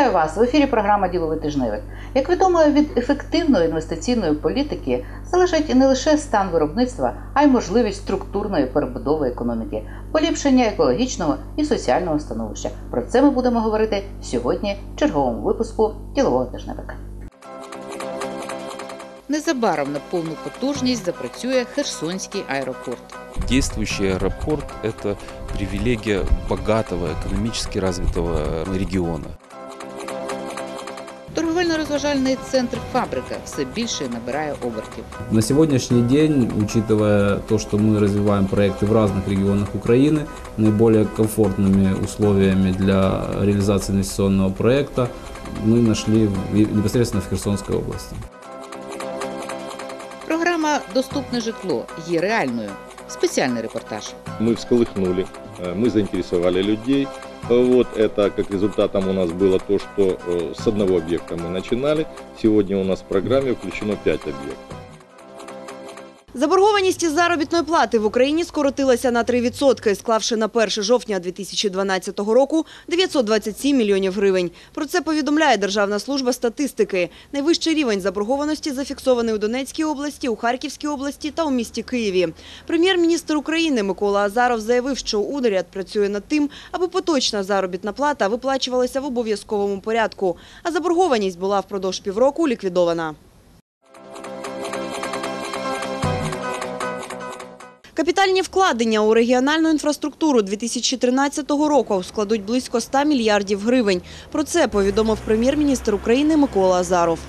Вітаю вас в ефірі. Програма Діловий тижневик. Як відомо, від ефективної інвестиційної політики залежить не лише стан виробництва, а й можливість структурної перебудови економіки, поліпшення екологічного і соціального становища. Про це ми будемо говорити сьогодні в черговому випуску ділового тижневика. Незабаром на повну потужність запрацює Херсонський аеропорт. Действующий аэропорт – это привилегия богатого, экономически развитого региона. Торговельно-розважальний центр фабрика все більше набирає обертів. На сегодняшний день, учитывая то, что мы развиваем проекты в разных регионах Украины, наиболее комфортными условиями для реализации инвестиционного проекта мы нашли в- непосредственно в Херсонской области. Програма Доступне житло є реальною. Спеціальний репортаж. мы всколыхнули, э, мы заинтересовали людей. Э, Вот это как результатом у нас было то, что э, с одного объекта мы начинали. Сегодня у нас в программе включено 5 объектов. Заборгованість із заробітної плати в Україні скоротилася на 3%, склавши на 1 жовтня 2012 року 927 мільйонів гривень. Про це повідомляє Державна служба статистики. Найвищий рівень заборгованості зафіксований у Донецькій області, у Харківській області та у місті Києві. Прем'єр-міністр України Микола Азаров заявив, що уряд працює над тим, аби поточна заробітна плата виплачувалася в обов'язковому порядку, а заборгованість була впродовж півроку ліквідована. Капітальні вкладення у регіональну інфраструктуру 2013 року складуть близько 100 мільярдів гривень. Про це повідомив прем'єр-міністр України Микола Азаров.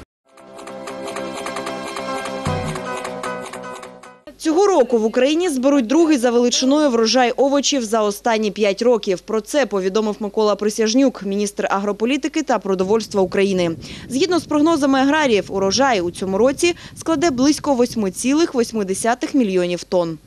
Цього року в Україні зберуть другий за величиною врожай овочів за останні п'ять років. Про це повідомив Микола Присяжнюк, міністр агрополітики та продовольства України. Згідно з прогнозами аграріїв, урожай у цьому році складе близько 8,8 мільйонів тонн.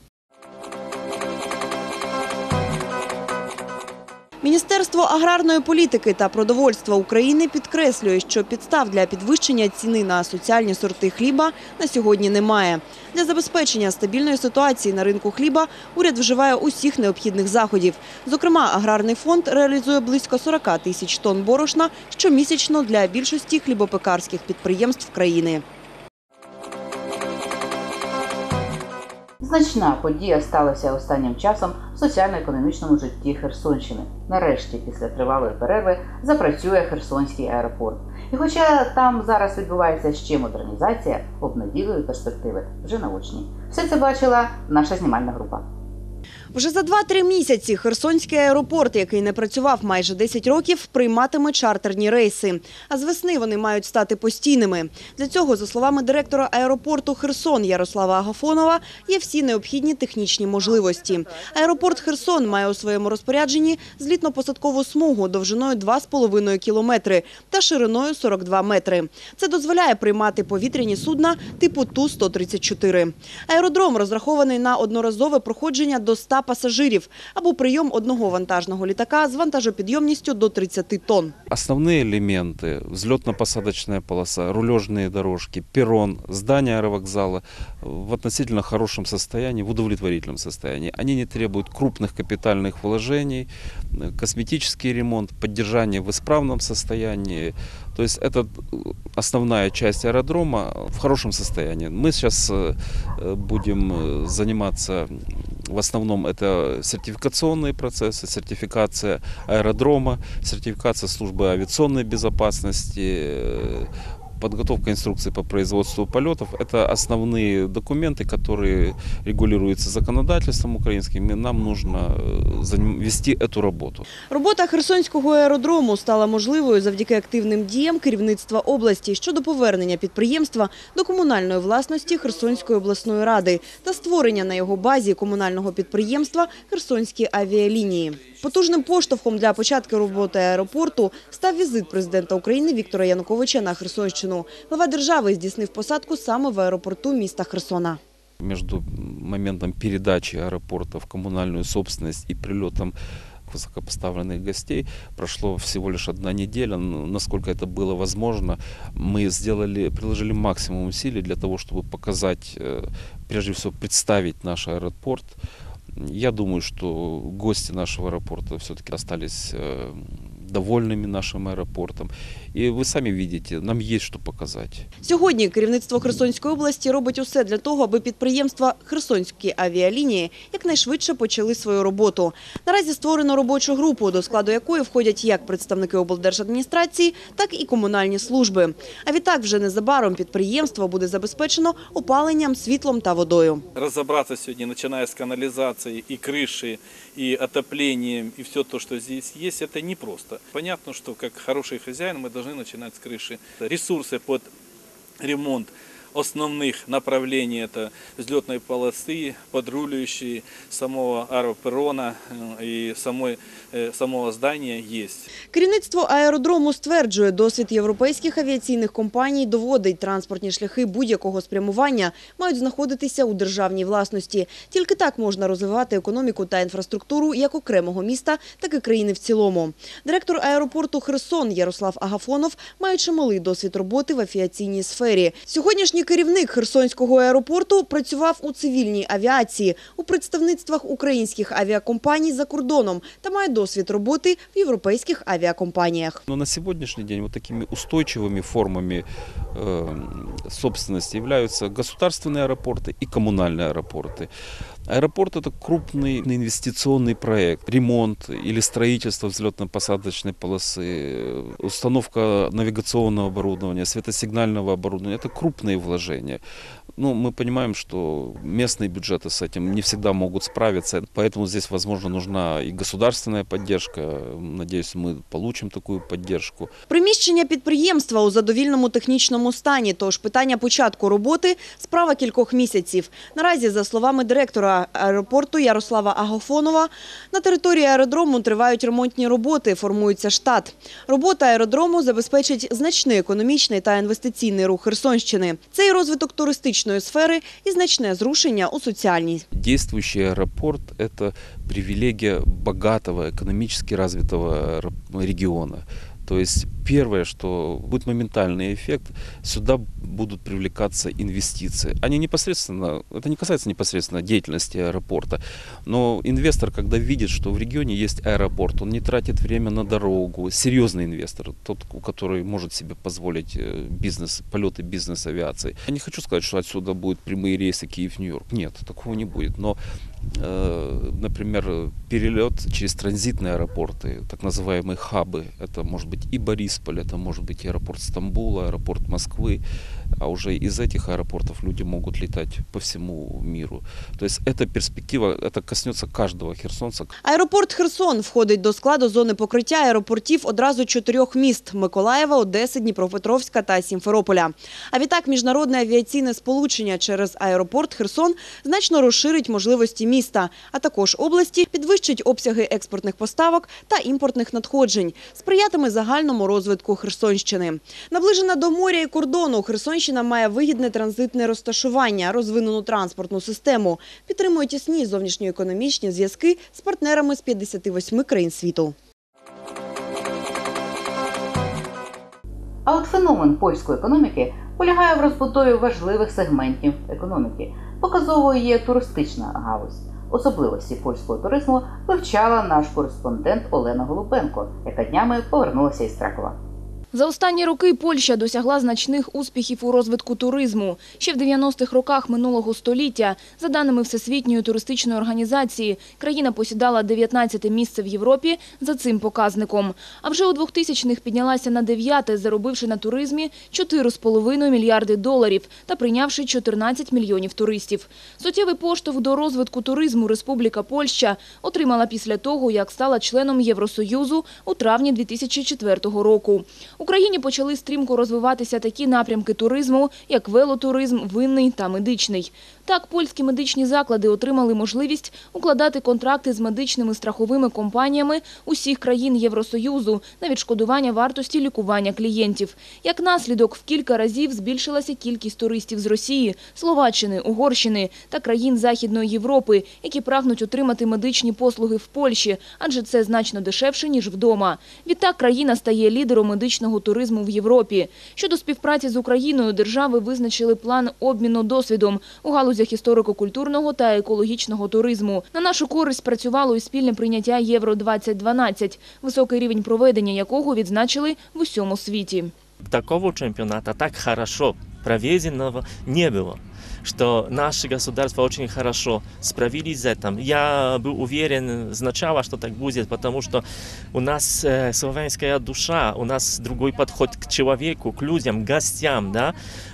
Міністерство аграрної політики та продовольства України підкреслює, що підстав для підвищення ціни на соціальні сорти хліба на сьогодні немає. Для забезпечення стабільної ситуації на ринку хліба уряд вживає усіх необхідних заходів. Зокрема, аграрний фонд реалізує близько 40 тисяч тонн борошна щомісячно для більшості хлібопекарських підприємств країни. Значна подія сталася останнім часом в соціально-економічному житті Херсонщини. Нарешті, після тривалої перерви, запрацює Херсонський аеропорт. І хоча там зараз відбувається ще модернізація, обнадійливі перспективи вже наочні. Все це бачила наша знімальна група. Вже за 2-3 місяці Херсонський аеропорт, який не працював майже 10 років, прийматиме чартерні рейси. А з весни вони мають стати постійними. Для цього, за словами директора аеропорту Херсон Ярослава Агафонова, є всі необхідні технічні можливості. Аеропорт Херсон має у своєму розпорядженні злітно-посадкову смугу довжиною 2,5 кілометри та шириною 42 метри. Це дозволяє приймати повітряні судна типу Ту-134. Аеродром розрахований на одноразове проходження до 100 пасажирів або прийом одного вантажного літака з вантажопідйомністю до 30 тонн. Основные элементы – взлетно-посадочная полоса, рулежные дорожки, перрон, здание аэровокзала в относительно хорошем состоянии, в удовлетворительном состоянии. Они не требуют крупных капитальных вложений, э, косметический ремонт, поддержание в исправном состоянии. То есть это э, основная часть аэродрома в хорошем состоянии. Мы сейчас э, э, будем э, заниматься м, в основном это сертификационные процессы, сертификация аэродрома, сертификация службы авиационной безопасности, э, подготовка инструкций по производству полетов. Это основные документы, которые регулируются законодательством украинским, и нам нужно э, заним- вести эту работу. Робота Херсонського аеродрому стала можливою завдяки активним діям керівництва області щодо повернення підприємства до комунальної власності Херсонської обласної ради та створення на його базі комунального підприємства Херсонські авіалінії. Потужним поштовхом для початку роботи аеропорту став візит президента України Віктора Януковича на Херсонщину. Глава держави здійснив посадку саме в аеропорту міста Херсона. Между моментом передачи аэропорта в коммунальную собственность и прилетом высокопоставленных гостей прошло всего лишь одна неделя. Ну, Насколько это было возможно, мы сделали, приложили максимум усилий для того, чтобы показать, э, прежде всего, представить наш аэропорт. Я думаю, что гости нашего аэропорта все-таки остались э, довольными нашим аэропортом. И вы сами видите, нам есть что показать. Сьогодні керівництво Херсонської області робить усе для того, аби підприємства Херсонські авіалінії якнайшвидше почали свою роботу. Наразі створено робочу групу, до складу якої входять як представники облдержадміністрації, так і комунальні служби. А відтак вже незабаром підприємство буде забезпечено опаленням, світлом та водою. разобраться сегодня, начиная с канализации и крыши, и отоплением, и все то, что здесь есть, это непросто. Понятно, что как хороший хозяин мы должны начинать с крыши. Ресурсы под ремонт основных направлений это взлетной полосы, подруливающие самого аэроперрона э, и самой, э, самого здания есть. Керівництво аеродрому стверджує, досвід європейських авіаційних компаній доводить, транспортні шляхи будь-якого спрямування мають знаходитися у державній власності. Тільки так можна розвивати економіку та інфраструктуру як окремого міста, так і країни в цілому. Директор аеропорту Херсон Ярослав Агафонов має чималий досвід роботи в авіаційній сфері. Сьогоднішній керівник Херсонського аеропорту працював у цивільній авіації, у представництвах українських авіакомпаній за кордоном та має досвід роботи в європейських авіакомпаніях. Но на сегодняшний день вот такими устойчивыми формами э, собственности являются государственные аэропорты и коммунальные аэропорты. Аэропорт – это крупный инвестиционный проект. Ремонт или строительство взлетно-посадочной полосы, э, установка навигационного оборудования, светосигнального оборудования – это крупные вложения. Ну, мы понимаем, что местные бюджеты с этим не всегда могут справиться, поэтому здесь, возможно, нужна и государственная поддержка. Надеюсь, мы получим такую поддержку. Приміщення підприємства у задовільному технічному стані, тож питання початку роботи – справа кількох місяців. Наразі, за словами директора аеропорту Ярослава Агафонова, на території аеродрому тривають ремонтні роботи, формується штат. Робота аеродрому забезпечить значний економічний та інвестиційний рух Херсонщини. Це і розвиток туристичної сфери, і значне зрушення у соціальній. Действующий аэропорт – это привилегия богатого, экономически развитого аэро- региона. То есть первое, что будет моментальный эффект, сюда будут привлекаться инвестиции. Они непосредственно, это не касается непосредственно деятельности аэропорта, но инвестор, когда видит, что в регионе есть аэропорт, он не тратит время на дорогу, серьезный инвестор, тот, у который может себе позволить э, бизнес, полеты бизнес-авиации. Я не хочу сказать, что отсюда будут прямые рейсы Киев-Нью-Йорк. Нет, такого не будет. Но например, перелет через транзитные аэропорты, так называемые хабы. Это может быть и Борисполь, это может быть и аэропорт Стамбула, аэропорт Москвы. А уже из этих аэропортов люди могут летать по всему миру. То есть эта перспектива, это коснется каждого херсонца, Аеропорт Херсон входить до складу зони покриття аеропортів одразу чотирьох міст – Миколаєва, Одеси, Дніпропетровська та Сімферополя. А відтак міжнародне авіаційне сполучення через аеропорт Херсон значно розширить можливості міста, а також області, підвищить обсяги експортних поставок та імпортних надходжень, сприятиме загальному розвитку Херсонщини. Наближена до моря і кордону, Херсонщина має вигідне транзитне розташування, розвинену транспортну систему, підтримує тісні зовнішньоекономічні зв'язки з партнерами з 58 країн світу. А от феномен польської економіки полягає в розбудові важливих сегментів економіки. Показовою є туристична галузь. Особливості польського туризму вивчала наш кореспондент Олена Голубенко, яка днями повернулася із Кракова. За останні роки Польща досягла значних успіхів у розвитку туризму. Ще в 90-х роках минулого століття, за даними Всесвітньої туристичної організації, країна посідала 19-те місце в Європі за цим показником. А вже у 2000-х піднялася на 9-те, заробивши на туризмі 4,5 мільярди доларів та прийнявши 14 мільйонів туристів. Суттєвий поштовх до розвитку туризму Республіка Польща отримала після того, як стала членом Євросоюзу у травні 2004 року. Україні почали стрімко розвиватися такі напрямки туризму, як велотуризм, винний та медичний. Так, польські медичні заклади отримали можливість укладати контракти з медичними страховими компаніями усіх країн Євросоюзу на відшкодування вартості лікування клієнтів. Як наслідок, в кілька разів збільшилася кількість туристів з Росії, Словаччини, Угорщини та країн Західної Європи, які прагнуть отримати медичні послуги в Польщі, адже це значно дешевше, ніж вдома. Відтак країна стає лідером медичного екологічного туризму в Європі. Щодо співпраці з Україною, держави визначили план обміну досвідом у галузях історико-культурного та екологічного туризму. На нашу користь працювало і спільне прийняття Євро-2012, високий рівень проведення якого відзначили в усьому світі. такого чемпіоната так хорошо проведенного не было что наши государства очень хорошо справились с этим. Я был уверен сначала, что так будет, потому что у нас э, славянская душа, у нас другой подход к человеку, к людям, к гостям, да, Э,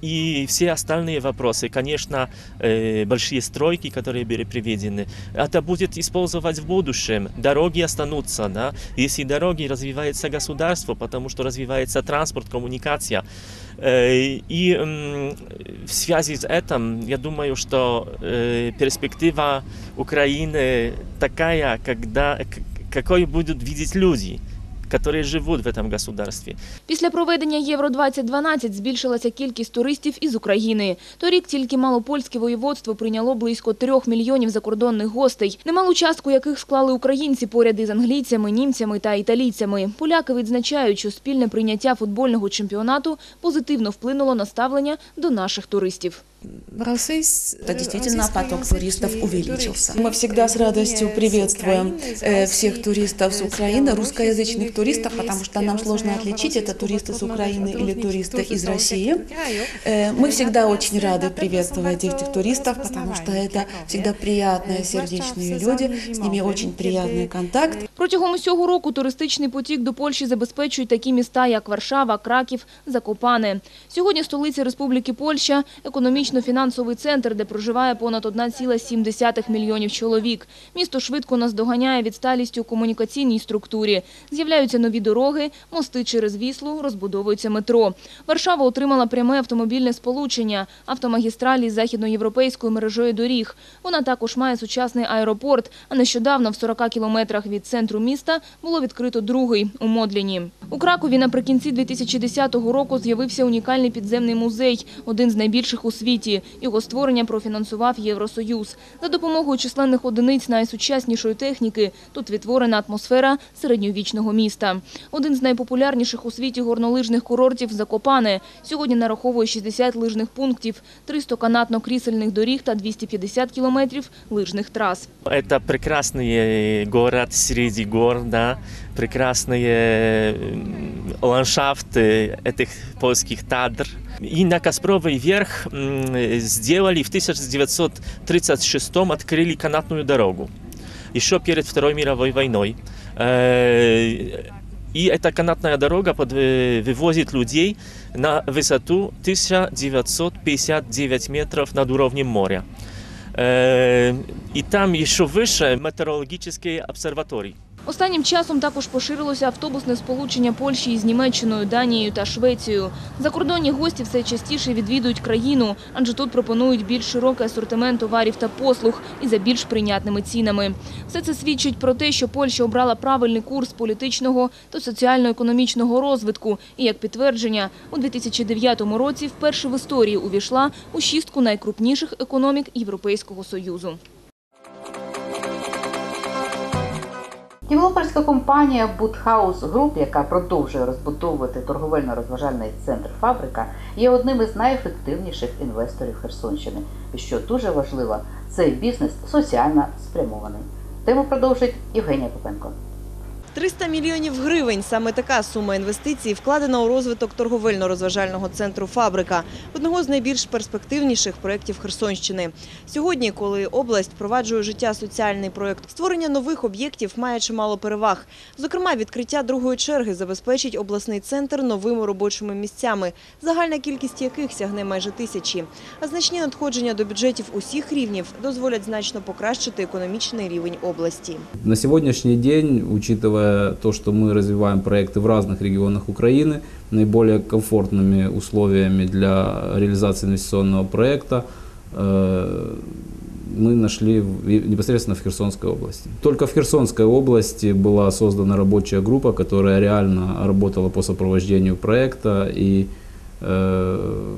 и все остальные вопросы, конечно, э, большие стройки, которые были приведены, это будет использовать в будущем. Дороги останутся, да, если дороги развивается государство, потому что развивается транспорт, коммуникация. Э, И м, в связи с этим, я думаю, что э, перспектива Украины такая, когда, к- какой будут видеть люди, которые живут в этом государстве. Після проведення Євро-2012 збільшилася кількість туристів із України. Торік тільки Малопольське воєводство прийняло близько трьох мільйонів закордонних гостей, немалу частку яких склали українці поряд із англійцями, німцями та італійцями. Поляки відзначають, що спільне прийняття футбольного чемпіонату позитивно вплинуло на ставлення до наших туристів. Это действительно поток туристов увеличился. Мы всегда с радостью приветствуем э, всех туристов с Украины, русскоязычных туристов, потому что нам сложно отличить, это туристы с Украины или туристы из России. Э, Мы всегда очень рады приветствовать этих туристов, потому что это всегда приятные, сердечные люди, с ними очень приятный контакт. Протягом усього року туристичний потік до Польщі забезпечують такі міста, як Варшава, Краків, Закопане. Сьогодні столиця Республіки Польща – економічно-фінансовий центр, де проживає понад 1,7 мільйонів чоловік. Місто швидко наздоганяє відсталістю у комунікаційній структурі. З'являються нові дороги, мости через Віслу, розбудовується метро. Варшава отримала пряме автомобільне сполучення, автомагістралі з західноєвропейською мережею доріг. Вона також має сучасний аеропорт, а нещодавно в 40 кілометрах від центру міста було відкрито другий у Модліні. У Кракові наприкінці 2010 року з'явився унікальний підземний музей, один з найбільших у світі. Його створення профінансував Євросоюз. За допомогою численних одиниць найсучаснішої техніки тут відтворена атмосфера середньовічного міста. Один з найпопулярніших у світі горнолижних курортів – Закопане. Сьогодні нараховує 60 лижних пунктів, 300 канатно-крісельних доріг та 250 кілометрів лижних трас. Это прекрасный город среди гор, да, прекрасные м, ландшафты этих польских Татр. И на Каспровый верх м, сделали в 1936 открыли канатную дорогу. Еще перед Второй мировой войной. Э, И эта канатная дорога под- э, вывозит людей на высоту 1959 метров над уровнем моря. Е, І там ще вище метеорологічні обсерваторії. Останнім часом також поширилося автобусне сполучення Польщі із Німеччиною, Данією та Швецією. Закордонні гості все частіше відвідують країну, адже тут пропонують більш широкий асортимент товарів та послуг і за більш прийнятними цінами. Все це свідчить про те, що Польща обрала правильний курс політичного та соціально-економічного розвитку. І як підтвердження, у 2009 році вперше в історії увійшла у шістку найкрупніших економік Європейського Союзу. Дніпропольська компанія Boothouse Group, яка продовжує розбудовувати торговельно-розважальний центр фабрика, є одним із найефективніших інвесторів Херсонщини. І що дуже важливо, цей бізнес соціально спрямований. Тему продовжить Євгенія Попенко. 300 мільйонів гривень – саме така сума інвестицій вкладена у розвиток торговельно-розважального центру «Фабрика» – одного з найбільш перспективніших проєктів Херсонщини. Сьогодні, коли область впроваджує життя соціальний проєкт, створення нових об'єктів має чимало переваг. Зокрема, відкриття другої черги забезпечить обласний центр новими робочими місцями, загальна кількість яких сягне майже тисячі. А значні надходження до бюджетів усіх рівнів дозволять значно покращити економічний рівень області. На сегодняшний день, учитывая то, что мы развиваем проекты в разных регионах Украины, наиболее комфортными условиями для реализации инвестиционного проекта э, мы нашли в- непосредственно в Херсонской области. Только в Херсонской области была создана рабочая группа, которая реально работала по сопровождению проекта и э,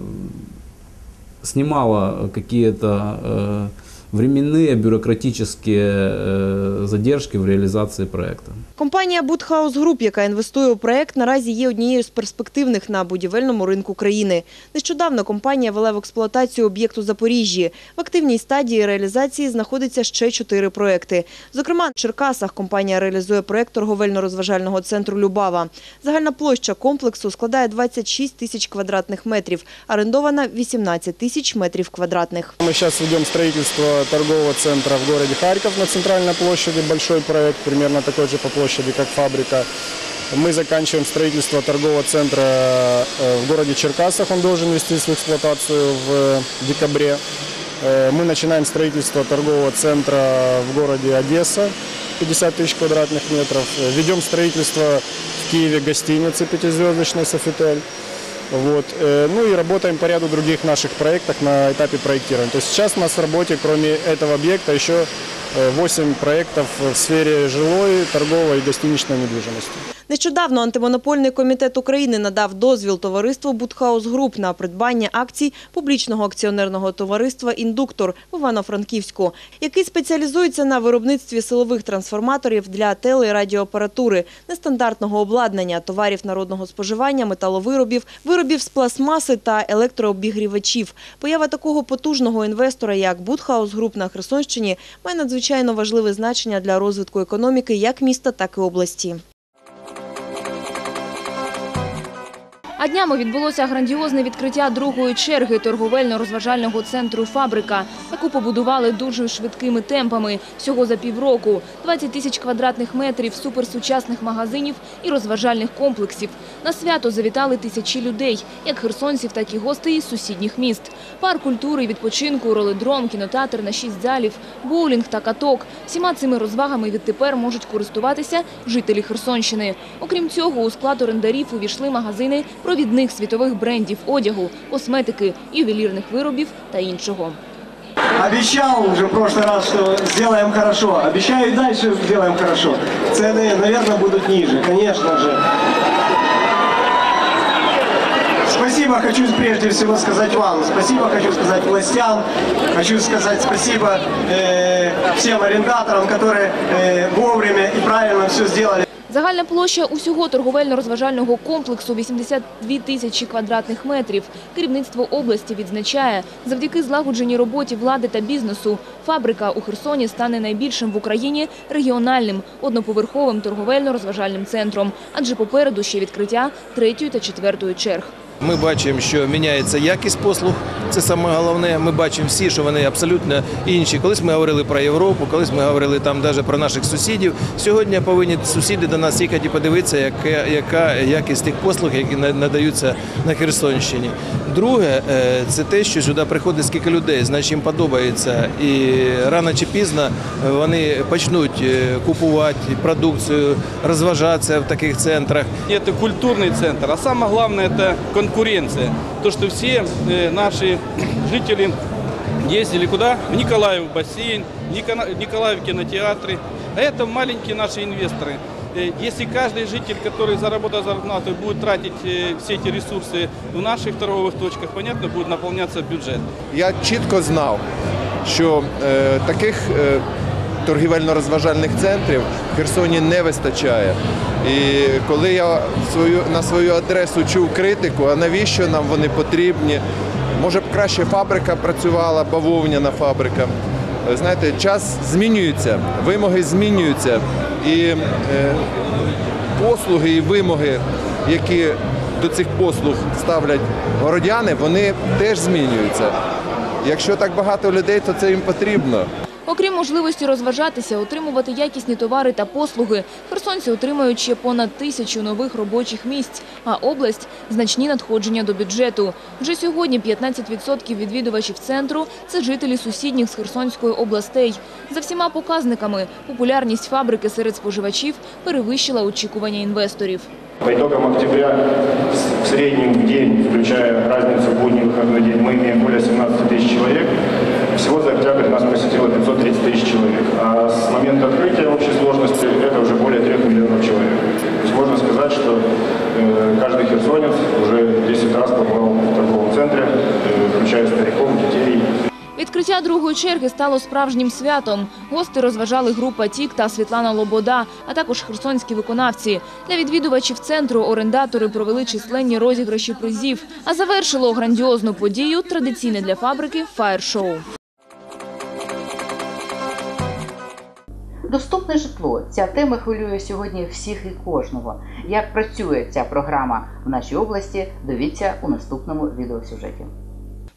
снимала какие-то э, временные бюрократические э, задержки в реализации проекта. Компанія Будхаус Груп, яка інвестує у проект, наразі є однією з перспективних на будівельному ринку країни. Нещодавно компанія вела в експлуатацію об'єкту Запоріжжі. В активній стадії реалізації знаходиться ще чотири проекти. Зокрема, в Черкасах компанія реалізує проект торговельно-розважального центру Любава. Загальна площа комплексу складає 26 тисяч квадратних метрів, орендована 18 тисяч метрів квадратних. Мы сейчас ведем строительство торгового центра в городе Харьков на центральной площади. Большой проект, примерно такой же по площади, как фабрика. Мы заканчиваем строительство торгового центра э, в городе Черкасах. Он должен ввести в эксплуатацию в декабре. Э, Мы начинаем строительство торгового центра в городе Одесса, 50 тысяч квадратных метров. Э, Ведем строительство в Киеве гостиницы пятизвездочной «Софитель». Вот. э, Ну и работаем по ряду других наших проектов на этапе проектирования. То есть сейчас у нас в работе, кроме этого объекта, еще 8 проектов в сфере жилой, торговой и гостиничной недвижимости. Нещодавно антимонопольний комітет України надав дозвіл товариству Будхаус Груп на придбання акцій публічного акціонерного товариства Індуктор в Івано-Франківську, який спеціалізується на виробництві силових трансформаторів для теле- і радіоапаратури, нестандартного обладнання, товарів народного споживання, металовиробів, виробів з пластмаси та електрообігрівачів. Поява такого потужного інвестора, як Будхаус Груп на Херсонщині, має надзвичайно важливе значення для розвитку економіки як міста, так і області. А днями відбулося грандіозне відкриття другої черги торговельно-розважального центру «Фабрика», яку побудували дуже швидкими темпами. Всього за півроку. 20 тисяч квадратних метрів суперсучасних магазинів і розважальних комплексів. На свято завітали тисячі людей, як херсонців, так і гостей із сусідніх міст. Парк культури відпочинку, роледром, кінотеатр на шість залів, боулінг та каток. Всіма цими розвагами відтепер можуть користуватися жителі Херсонщини. Окрім цього, у склад орендарів увійшли магазини провідних світових брендів одягу, косметики, ювелірних виробів та іншого. Обещал уже в прошлый раз, что сделаем хорошо. Обещаю и дальше сделаем хорошо. Цены, наверное, будут ниже, конечно же. Спасибо хочу прежде всего сказать вам. Спасибо хочу сказать властям. Хочу сказать спасибо э, всем арендаторам, которые э, вовремя и правильно все сделали. Загальна площа усього торговельно-розважального комплексу – 82 тисячі квадратних метрів. Керівництво області відзначає, завдяки злагодженій роботі влади та бізнесу, фабрика у Херсоні стане найбільшим в Україні регіональним одноповерховим торговельно-розважальним центром. Адже попереду ще відкриття третьої та четвертої черг. Ми бачимо, що міняється якість послуг. Це саме головне. Ми бачимо всі, що вони абсолютно інші. Колись ми говорили про Європу, колись ми говорили там навіть про наших сусідів. Сьогодні повинні сусіди до нас їхати і подивитися, яка, яка якість тих послуг, які на- надаються на Херсонщині. Друге, е, це те, що сюди приходить скільки людей, значить їм подобається. І рано чи пізно вони почнуть е, купувати продукцію, розважатися в таких центрах. Это культурный центр, а самое главное это Конкуренция. То, что все э, наши жители ездили куда? В Николаев бассейн, Николаев кинотеатры. А это маленькие наши инвесторы. Э, Если каждый житель, который заработал зарплату, будет тратить э, все эти ресурсы в наших торговых точках, понятно, будет наполняться бюджет. Я чітко знав, що е, таких е, торгівельно-розважальних центрів в Херсоні не вистачає. І коли я на свою адресу чув критику, а навіщо нам вони потрібні? Може б краще фабрика працювала, бавовняна фабрика. Е, Знаєте, час змінюється, вимоги змінюються. І е, послуги і вимоги, які до цих послуг ставлять городяни, вони теж змінюються. Якщо так багато людей, то це їм потрібно. Окрім можливості розважатися, отримувати якісні товари та послуги, херсонці отримають ще понад тисячу нових робочих місць, а область – значні надходження до бюджету. Вже сьогодні 15% відвідувачів центру – це жителі сусідніх з Херсонської областей. За всіма показниками, популярність фабрики серед споживачів перевищила очікування інвесторів. По итогам октября в среднем в день, включая разницу будний выходной день, мы имеем более 17 тысяч человек. Всего за октябрь нас посетило 530 тысяч человек. А с момента открытия общей сложности это уже более 3 миллионов человек. То есть можно сказать, что э, каждый херсонец уже 10 раз побывал в торговом центре, э, включая стариков, детей. Відкриття Відкриття другої черги стало справжнім святом. Гости розважали група Тік та Світлана Лобода, а також херсонські виконавці. Для відвідувачів центру орендатори провели численні розіграші призів. А завершило грандіозну подію традиційне для фабрики фаєр-шоу. Доступне житло. Ця тема хвилює сьогодні всіх і кожного. Як працює ця програма в нашій області, дивіться у наступному відеосюжеті.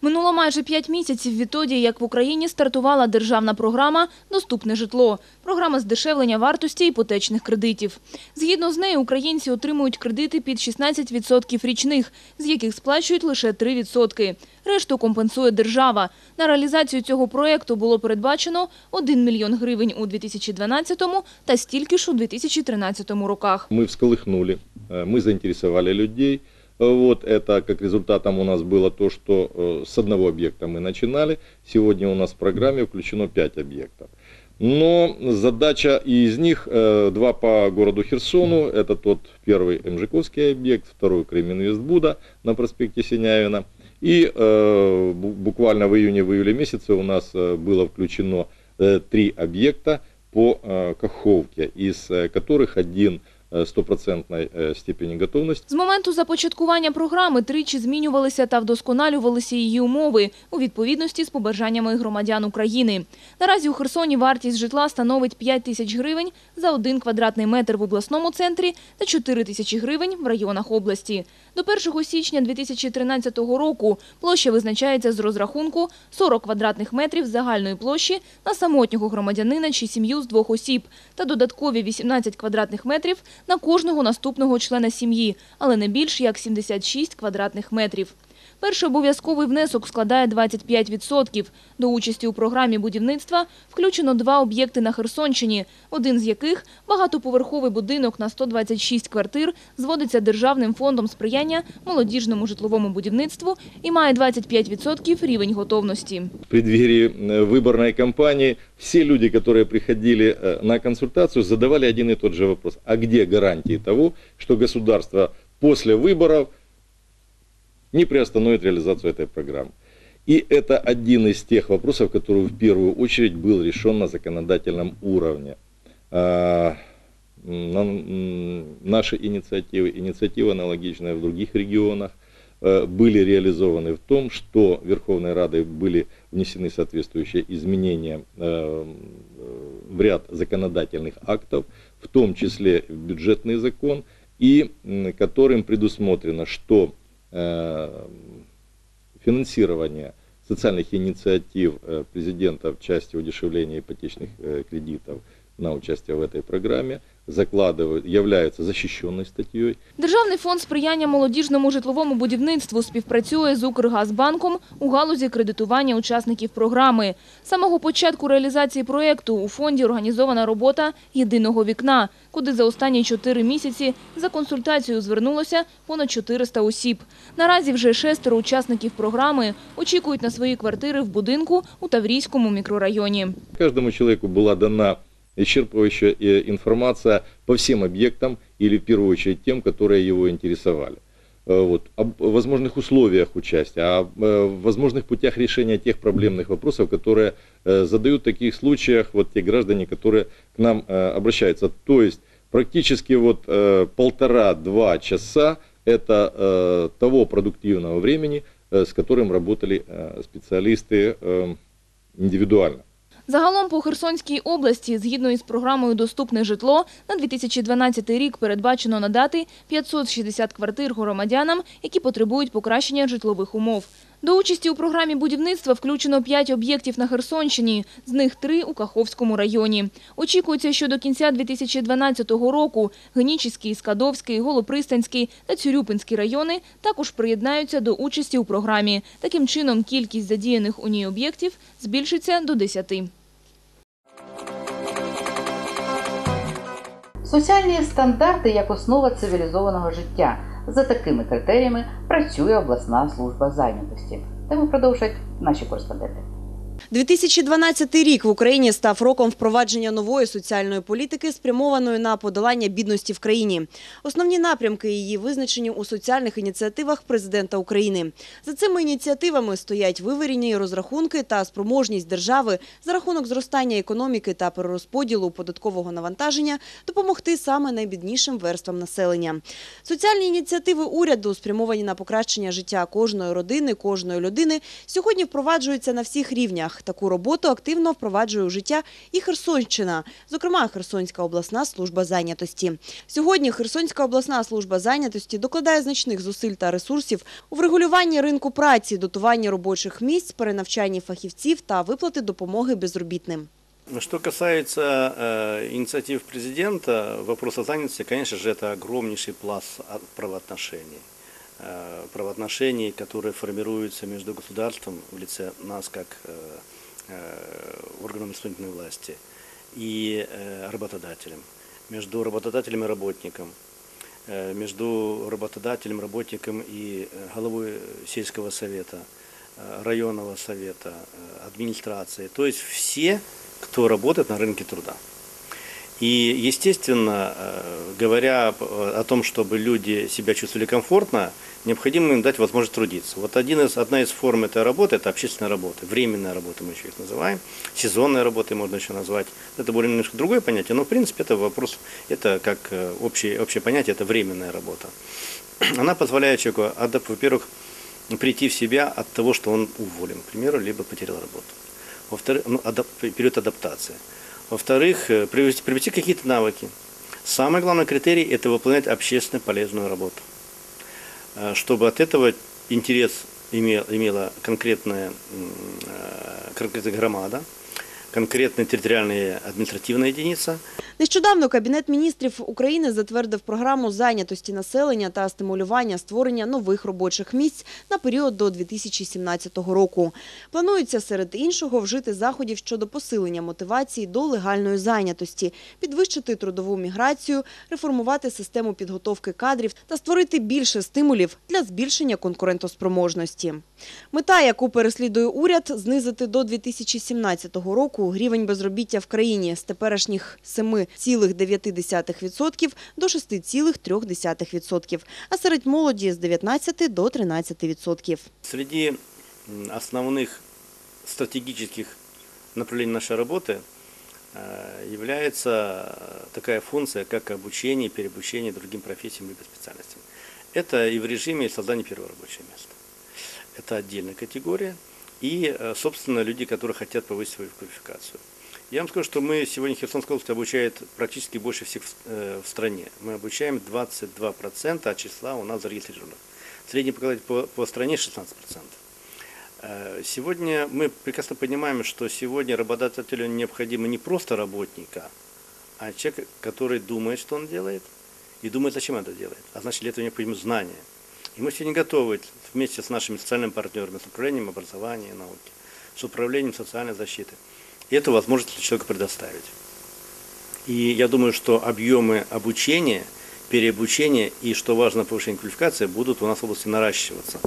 Минуло майже п'ять місяців відтоді, як в Україні стартувала державна програма «Доступне житло» – програма здешевлення вартості іпотечних кредитів. Згідно з нею, українці отримують кредити під 16% річних, з яких сплачують лише 3%. Решту компенсує держава. На реалізацію цього проєкту було передбачено 1 мільйон гривень у 2012 та стільки ж у 2013 роках. Мы всколыхнули, э, мы заинтересовали людей. Вот это как результатом у нас было то, что э, с одного объекта мы начинали. Сегодня у нас в программе включено 5 объектов. Но задача из них э, два по городу Херсону. Это тот первый МЖКовский объект, второй Кремінвестбуда на проспекте Синяевина. И э, бу- буквально в июне, в июле месяце у нас э, было включено три объекта по э, Каховке, из которых один э, степені готовності. З моменту започаткування програми тричі змінювалися та вдосконалювалися її умови у відповідності з побажаннями громадян України. Наразі у Херсоні вартість житла становить 5 тисяч гривень за один квадратний метр в обласному центрі та 4 тисячі гривень в районах області. До 1 січня 2013 року площа визначається з розрахунку 40 квадратних метрів загальної площі на самотнього громадянина чи сім'ю з двох осіб та додаткові 18 квадратних метрів на кожного наступного члена сім'ї, але не більш як 76 квадратних метрів. Перший обов'язковий внесок складає 25%. До участі у програмі будівництва включено два об'єкти на Херсонщині, один з яких – багатоповерховий будинок на 126 квартир, зводиться Державним фондом сприяння молодіжному житловому будівництву і має 25% рівень готовності. В преддверии э, выборной кампании все люди, которые приходили э, на консультацию, задавали один и тот же вопрос. А где гарантии того, что государство после выборов не приостановит реализацию этой программы? И это один из тех вопросов, который в первую очередь был решен на законодательном уровне. А, Наши инициативы, инициативы аналогичные в других регионах, э, были реализованы в том, что Верховной Радой были внесены соответствующие изменения э, в ряд законодательных актов, в том числе в бюджетный закон, и которым предусмотрено, что финансирование социальных инициатив э, президента в части удешевления ипотечных э, кредитов на участие в этой программе закладывают, являются защищенной статьей. Державний фонд сприяння молодіжному житловому будівництву співпрацює з Укргазбанком у галузі кредитування учасників програми. З самого початку реалізації проєкту у фонді організована робота єдиного вікна, куди за останні чотири місяці за консультацією звернулося понад 400 осіб. Наразі вже шестеро учасників програми очікують на свої квартири в будинку у Таврійському мікрорайоні. Каждому человеку была дана исчерпывающая э, информация по всем объектам или в первую очередь тем, которые его интересовали. Э, Вот, об возможных условиях участия, о э, возможных путях решения тех проблемных вопросов, которые задают в таких случаях вот те граждане, которые к нам обращаются. То есть практически вот полтора-два часа это того продуктивного времени, с которым работали специалисты индивидуально. Загалом по Херсонській області, згідно із програмою «Доступне житло», на 2012 рік передбачено надати 560 квартир громадянам, які потребують покращення житлових умов. До участі у програмі будівництва включено 5 об'єктів на Херсонщині, з них 3 у Каховському районі. Очікується, що до кінця 2012 року Генічіський, Скадовський, Голопристанський та Цюрюпинський райони також приєднаються до участі у програмі. Таким чином, кількість задіяних у ній об'єктів збільшиться до 10. Соціальні стандарти як основа цивілізованого життя. За такими критеріями працює обласна служба зайнятості. Тему продовжать наші кореспонденти. 2012 рік в Україні став роком впровадження нової соціальної політики, спрямованої на подолання бідності в країні. Основні напрямки її визначені у соціальних ініціативах президента України. За цими ініціативами стоять вивірені розрахунки та спроможність держави за рахунок зростання економіки та перерозподілу податкового навантаження допомогти саме найбіднішим верствам населення. Соціальні ініціативи уряду, спрямовані на покращення життя кожної родини, кожної людини, сьогодні впроваджуються на всіх рівнях. Таку роботу активно впроваджує у життя і Херсонщина, зокрема Херсонська обласна служба зайнятості. Сьогодні Херсонська обласна служба зайнятості докладає значних зусиль та ресурсів у врегулюванні ринку праці, дотуванні робочих місць, перенавчанні фахівців та виплати допомоги безробітним. Что касается э, инициатив президента, вопрос о занятости, конечно же, это огромнейший пласт правоотношений. Э, правоотношений, которые формируются между государством в лице нас как э, э, органом исполнительной власти и работодателем, между работодателем и работником, между работодателем, работником и головой сельского совета, районного совета, администрации. То есть все, кто работает на рынке труда. И, естественно, э, говоря о том, чтобы люди себя чувствовали комфортно, необходимо им дать возможность трудиться. Вот один из, одна из форм этой работы – это общественная работа, временная работа мы еще их называем, сезонная работа можно еще назвать. Это более немножко другое понятие, но в принципе это вопрос, это как э, общее, общее понятие, это временная работа. Она позволяет человеку, адап- во-первых, прийти в себя от того, что он уволен, к примеру, либо потерял работу. Во-вторых, ну, адап- период адаптации. Во-вторых, э, приобрести, приобрести какие-то навыки. Самый главный критерий – это выполнять общественно полезную работу. Э, Чтобы от этого интерес имел, имела конкретная, э, конкретная громада, конкретная территориальная административная единица – Нещодавно Кабінет міністрів України затвердив програму зайнятості населення та стимулювання створення нових робочих місць на період до 2017 року. Планується серед іншого вжити заходів щодо посилення мотивації до легальної зайнятості, підвищити трудову міграцію, реформувати систему підготовки кадрів та створити більше стимулів для збільшення конкурентоспроможності. Мета, яку переслідує уряд, знизити до 2017 року рівень безробіття в країні з теперішніх 7,9% до 6,3%, а серед молоді з 19 до 13%. Среди основных стратегических направлений нашей работы э, является такая функция, как обучение, переобучение другим профессиям либо специальностям. Это и в режиме создания первого рабочего места. Это отдельная категория. И, э, собственно, люди, которые хотят повысить свою квалификацию. Я вам скажу, что мы сегодня Херсонская область обучает практически больше всех в, э, стране. Мы обучаем 22% от числа у нас зарегистрированных. Средний показатель по, по стране 16%. Э, Сегодня мы прекрасно понимаем, что сегодня работодателю необходимо не просто работника, а человек, который думает, что он делает, и думает, зачем это делает. А значит, для этого необходимо знание. И мы сегодня готовы вместе с нашими социальными партнерами, с управлением образования и науки, с управлением социальной защиты, эту возможность человеку предоставить. И я думаю, что объемы обучения, переобучения и, что важно, повышение квалификации будут у нас в области наращиваться.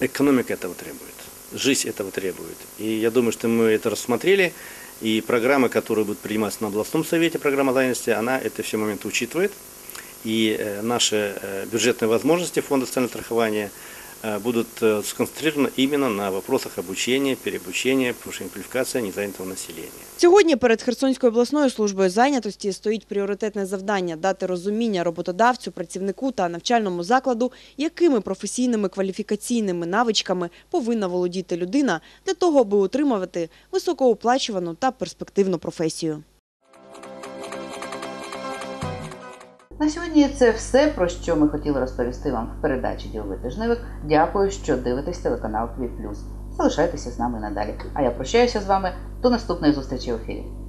Экономика этого требует, жизнь этого требует. И я думаю, что мы это рассмотрели, и программа, которая будет приниматься на областном совете, программа занятости, она это все моменты учитывает. И э, наши э, бюджетные возможности фонда социального страхования будут э, сконцентрированы именно на вопросах обучения, переобучения, повышения квалификации незанятого населения. Сьогодні перед Херсонською обласною службою зайнятості стоїть пріоритетне завдання – дати розуміння роботодавцю, працівнику та навчальному закладу, якими професійними кваліфікаційними навичками повинна володіти людина для того, аби утримувати високооплачувану та перспективну професію. На сьогодні це все, про що ми хотіли розповісти вам в передачі Діловий тижневик. Дякую, що дивитесь телеканал Квіт Плюс. Залишайтеся з нами надалі. А я прощаюся з вами до наступної зустрічі в ефірі.